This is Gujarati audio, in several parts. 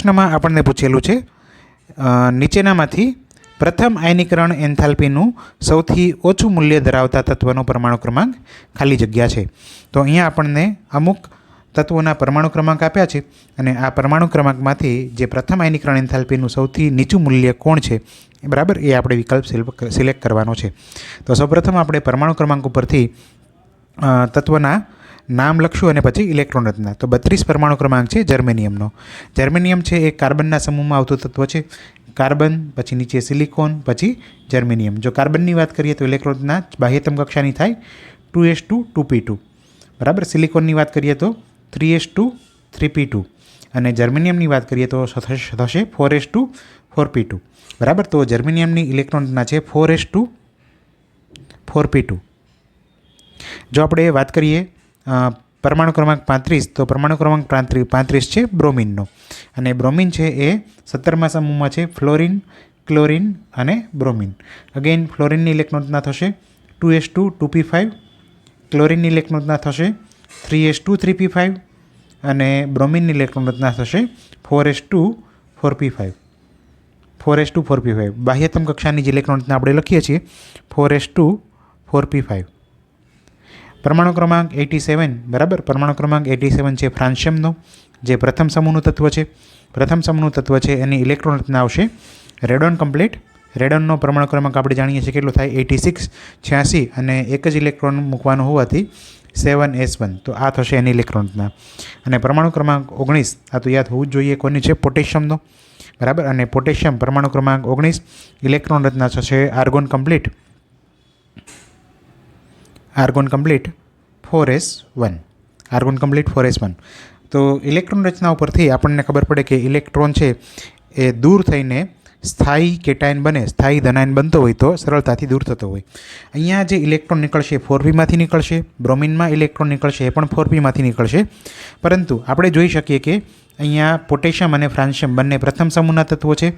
પ્રશ્નમાં આપણને પૂછેલું છે નીચેનામાંથી પ્રથમ આયનીકરણ એન્થાલ્પીનું સૌથી ઓછું મૂલ્ય ધરાવતા તત્વનો પરમાણુ ક્રમાંક ખાલી જગ્યા છે. તો અહીંયા આપણને અમુક તત્વોના પરમાણુ ક્રમાંક આપ્યા છે અને આ પરમાણુ ક્રમાંકમાંથી જે પ્રથમ આયનીકરણ એન્થાલ્પીનું સૌથી નીચું મૂલ્ય કોણ છે બરાબર એ આપણે વિકલ્પ સિલેક્ટ કરવાનો છે. તો સૌપ્રથમ આપણે પરમાણુ ક્રમાંક ઉપરથી તત્વના નામ લખશું અને પછી ઇલેક્ટ્રોન રચના. તો બત્રીસ પરમાણુ ક્રમાંક છે જર્મેનિયમનો જર્મેનિયમ છે એ કાર્બનના સમૂહમાં આવતું તત્વ છે. કાર્બન, પછી નીચે સિલિકોન પછી જર્મેનિયમ જો કાર્બનની વાત કરીએ તો ઇલેક્ટ્રોન રચના બાહ્યતમ કક્ષાની થાય two S two two P two બરાબર? સિલિકોનની વાત કરીએ તો three S two three P two અને જર્મેનિયમની વાત કરીએ તો થશે four S two four P two બરાબર? તો જર્મેનિયમની ઇલેક્ટ્રોન રચના છે four S two four P two જો આપણે વાત કરીએ પરમાણુ ક્રમાંક પાંત્રીસ, તો પરમાણુ ક્રમાંક પાંત્રી, પાંત્રીસ છે બ્રોમિનનો. અને બ્રોમિન છે એ સત્તરમા સમૂહમાં છે ફ્લોરિન, ક્લોરિન અને બ્રોમિન. અગેન ફ્લોરિનની ઇલેક્ટ્રોનના થશે. Two S two two P five ક્લોરિનની ઇલેક્ટ્રોનના થશે. Three S two, three P five અને બ્રોમિનની ઇલેક્ટ્રોન રચના થશે four S two, four P five four S two, four P five બાહ્યતમ કક્ષાની જે ઇલેક્ટ્રોન આપણે લખીએ છીએ, four S two, four P five પરમાણુ ક્રમાંક એટી સેવન, બરાબર? પરમાણુ ક્રમાંક એટી સેવન છે ફ્રાન્શિયમનો જે પ્રથમ સમૂહનું તત્વ છે. પ્રથમ સમૂહનું તત્વ છે, એની ઇલેક્ટ્રોન રચના આવશે રેડોન કમ્પ્લીટ. રેડોનનો પરમાણુ ક્રમાંક આપણે જાણીએ છીએ કેટલો થાય? એટી સિક્સ, છ્યાસી અને એક જ ઇલેક્ટ્રોન મૂકવાનું હોવાથી સેવન એસ વન. તો આ થશે એની ઇલેક્ટ્રોન રચના અને પરમાણુ ક્રમાંક ઓગણીસ, આ તો યાદ હોવું જ જોઈએ કોની છે? પોટેશિયમનો. બરાબર? અને પોટેશિયમ પરમાણુ ક્રમાંક ઓગણીસ, ઇલેક્ટ્રોન રચના થશે argon complete. Argon complete four S one argon complete four S one તો ઇલેક્ટ્રોન રચના ઉપરથી આપણને ખબર પડે કે ઇલેક્ટ્રોન છે એ દૂર થઈને સ્થાયી કેટાયન બને, સ્થાયી ધનાયન બનતો હોય તો સરળતાથી દૂર થતો હોય. અહીંયા જે ઇલેક્ટ્રોન નીકળશે ફોર બીમાંથી નીકળશે બ્રોમિનમાં ઇલેક્ટ્રોન નીકળશે, એ પણ ફોર બીમાંથી નીકળશે. પરંતુ આપણે જોઈ શકીએ કે અહીંયા પોટેશિયમ અને ફ્રાન્શિયમ બંને પ્રથમ સમૂહના તત્વો છે,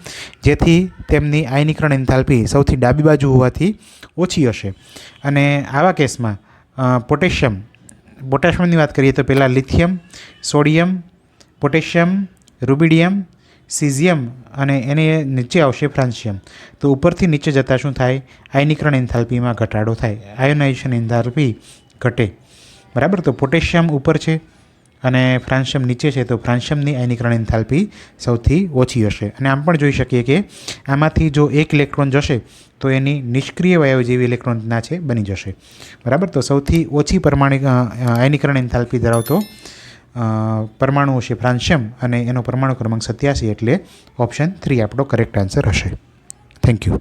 જેથી તેમની આયનીકરણ એન્થાલ્પી સૌથી ડાબી બાજુ હોવાથી ઓછી હશે. અને આવા કેસમાં પોટેશિયમ, પોટેશિયમની વાત કરીએ તો પહેલાં lithium, sodium, potassium, rubidium, caesium અને એને નીચે આવશે ફ્રાન્સિયમ. તો ઉપરથી નીચે જતાં શું થાય? આયનીકરણ એન્થાલ્પીમાં ઘટાડો થાય. આયોનાઇઝેશન એન્થાલ્પી ઘટે. બરાબર? તો પોટેશિયમ ઉપર છે અને ફ્રાન્શિયમ નીચે છે, તો ફ્રાન્શિયમની આયનીકરણ એન્થાલ્પી સૌથી ઓછી હશે. અને આમ પણ જોઈ શકીએ કે આમાંથી જો એક ઇલેક્ટ્રોન જશે, તો એની નિષ્ક્રિય વાયુ જેવી ઇલેક્ટ્રોન ના છે, બની જશે. બરાબર? તો સૌથી ઓછી પરમાણિક આયનીકરણ એન્થાલ્પી ધરાવતો પરમાણુ હશે ફ્રાન્શિયમ અને એનો પરમાણુ ક્રમાંક સત્યાસી એટલે ઓપ્શન થ્રી. આપણો કરેક્ટ આન્સર હશે. Thank you